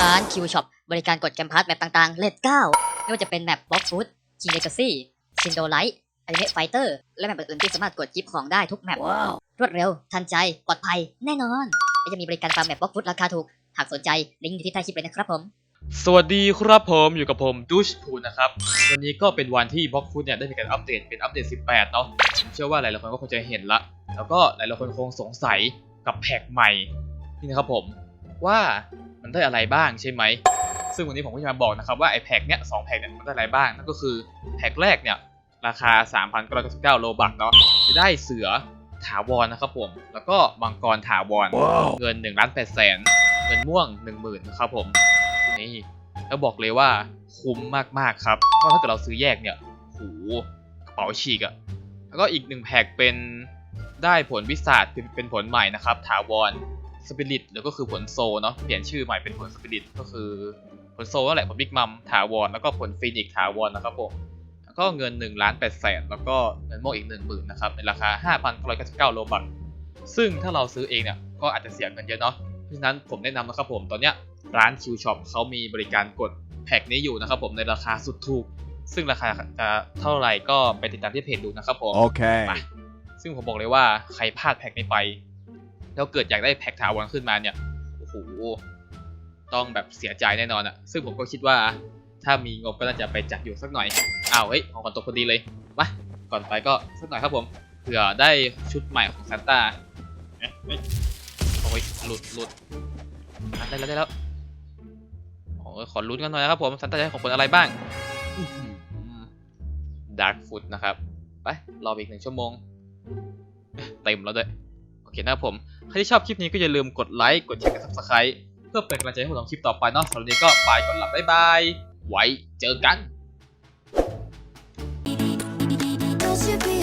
ร้านคิวช็อปบริการกดแกมพาร์ตแบบต่างๆ เลดเก้าไม่ว่าจะเป็นแมปบล็อกฟูดคิงเลกาซี่ซินโดไลท์อนิเมะไฟเตอร์ และแมปอื่นๆที่สามารถกดกิฟต์ของได้ทุกแมปรวดเร็ว ทันใจ ปลอดภัย แน่นอนและจะมีบริการฟาร์มแมปบล็อกฟูดราคาถูก หากสนใจ ลิงก์อยู่ที่ใต้คลิปเลยนะครับผม สวัสดีครับผมอยู่กับผมดูชพูนนะครับ วันนี้ก็เป็นวันที่บล็อกฟูดเนี่ยได้มีการอัปเดตเป็นอัปเดต 18 เนาะผมเชื่อว่าหลายๆคนก็คงจะเห็นละ แล้วก็หลายๆคนคงสงสัยกับแพ็กใหม่นี่นะครับผมว่า มันได้อะไรบ้างใช่ไหม ซึ่งวันนี้ผมก็จะมาบอกนะครับว่าไอ้แพ็กเนี่ยสองแพ็กเนี่ยมันได้อะไรบ้าง นั่นก็คือแพ็กแรกเนี่ยราคา 3,999โลบักเนาะจะได้เสือถาวรนะครับผม แล้วก็มังกรถาวรเงิน1ล้าน8แสน เงินม่วง 10,000นะครับผม นี่แล้วบอกเลยว่าคุ้มมากๆครับ เพราะถ้าเกิดเราซื้อแยกเนี่ยโหกระเป๋าฉีกอะแล้วก็อีกหนึ่งแพ็กเป็นได้ผลวิสาดเป็นเป็นผลใหม่นะครับ ถาวร สปิริตหรือก็คือผลโซเนาะเปลี่ยนชื่อใหม่เป็นผลสปิริตก็คือผลโซนั่นแหละผลบิ๊กมัมถาวรแล้วก็ผลฟินิกซ์ถาวรนะครับผมแล้วก็เงิน1ล้าน8แสนแล้วก็เงินม่วงอีก 1 0,000นะครับในราคา 5,999โลบัคซึ่งถ้าเราซื้อเองเนี่ยก็อาจจะเสียเงินเยอะเนาะเพราะฉะนั้นผมแนะนำนะครับผมตอนเนี้ยร้าน Q Shop เขามีบริการกดแพ็กนี้อยู่นะครับผมในราคาสุดถูก ซึ่งราคาจะเท่าไหร่ก็ไปติดตามที่เพจดูนะครับผม Okay. ไปซึ่งผมบอกเลยว่าใครพลาดแพ็กนี้ไป แล้วเกิดอยากได้แพ็กถาวรขึ้นมาเนี่ยโอ้โหต้องแบบเสียใจแน่นอนอะซึ่งผมก็คิดว่า ถ้ามีงบก็น่าจะไปจัดอยู่สักหน่อยอ้าวเฮ้ยของขวัญตกพอดีเลยมาก่อนไปก็สักหน่อยครับผมเผื่อได้ชุดใหม่ของซานต้าเอ๊ะเอ๊ะโอ้ยหลุดหลุดได้แล้วได้แล้วโอ้ยขอลุ้นกันหน่อยนะครับผมซันต้าจะให้ของคนอะไรบ้างดาร์กฟุตนะครับ ไป รออีกหนึ่งชั่วโมง เต็มแล้วด้วย เคนะครับผม ใครที่ชอบคลิปนี้ก็อย่าลืมกดไลค์ กดแชร์กับ subscribe เพื่อเป็นกำลังใจให้ผมทำคลิปต่อไปเนอกสำหรับวันนี้ก็ไปก่อนหลับบ๊ายบาย ไว้เจอกัน you be